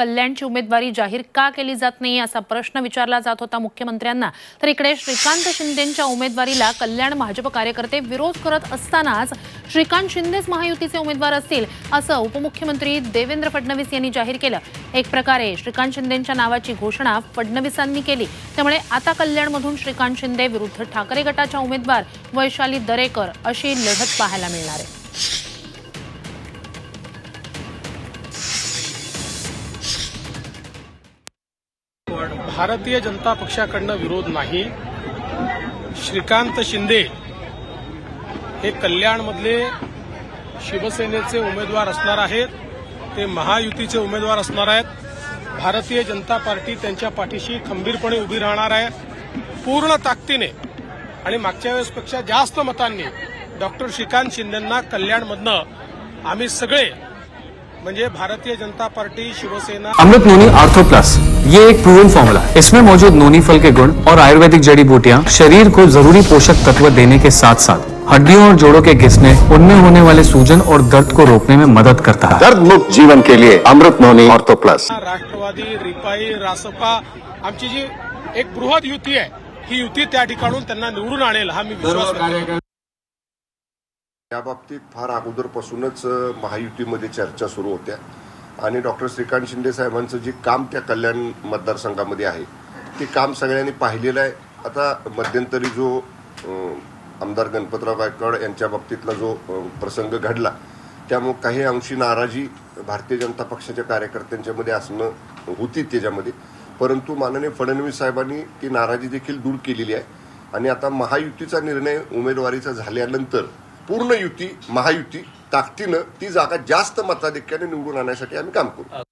कल्याणची उमेदवारी जाहीर का केली जात नाही असा प्रश्न विचारला जात होता मुख्यमंत्र्यांना. तर इकडे श्रीकांत शिंदेंच्या उमेदवारीला कल्याण भाजप कार्यकर्ते विरोध करत असतानाच श्रीकांत शिंदेच महायुतीचे उमेदवार असतील असं उपमुख्यमंत्री देवेंद्र फडणवीस यांनी जाहीर केलं. एक प्रकारे श्रीकांत शिंदेंच्या नावाची घोषणा फडणवीसांनी केली. त्यामुळे आता कल्याणमधून श्रीकांत शिंदे विरुद्ध ठाकरे गटाच्या उमेदवार वैशाली दरेकर अशी लढत पाहायला मिळणार आहे. भारतीय जनता पक्षाकडनं विरोध नाही. श्रीकांत शिंदे हे कल्याणमधले शिवसेनेचे उमेदवार असणार आहेत. ते महायुतीचे उमेदवार असणार आहेत. भारतीय जनता पार्टी त्यांच्या पाठीशी खंबीरपणे उभी राहणार आहे. पूर्ण ताकदीने आणि मागच्या वेळेसपेक्षा जास्त मतांनी डॉक्टर श्रीकांत शिंदेंना कल्याणमधनं आम्ही सगळे म्हणजे Bharatiya Janata Party Shiv Sena Amrut Noni Ortho Plus ये एक प्रूवन फॉर्मूला है। इसमें मौजूद नोनी फल के गुण और आयुर्वेदिक जड़ी बूटियाँ शरीर को ज़रूरी पोषक तत्व देने के साथ साथ हड्डियों और जोड़ों के घिसने उनमें होने वाले सूजन और दर्द को रोकने में मदद करता है। दर्द मुक्त जीवन के लिए Amrut Noni Ortho Plus Rashtrawadi RPI Rasapa आमची जी एक बृहद युती आहे ही युती त्या ठिकाणून त्यांना निवडून आणेल हा मी विश्वास याबाबतीत या बाबतीत फार अगोदरपासूनच महायुतीमध्ये चर्चा सुरू होत्या. आणि डॉक्टर श्रीकांत शिंदे साहेबांचं जे काम त्या कल्याण मतदारसंघामध्ये आहे ते काम सगळ्यांनी पाहिलेलं आहे. आता मध्यंतरी जो आमदार गणपतराव गायकवाड यांच्या बाबतीतला जो प्रसंग घडला त्यामुळे काही अंशी नाराजी भारतीय जनता पक्षाच्या कार्यकर्त्यांच्यामध्ये असणं होती त्याच्यामध्ये. परंतु माननीय फडणवीस साहेबांनी ती नाराजी देखील दूर केलेली आहे. आणि आता महायुतीचा निर्णय उमेदवारीचा झाल्यानंतर पूर्ण युती महायुती ताकदीनं ती जागा जास्त मताधिक्याने निवडून आणण्यासाठी आम्ही काम करू.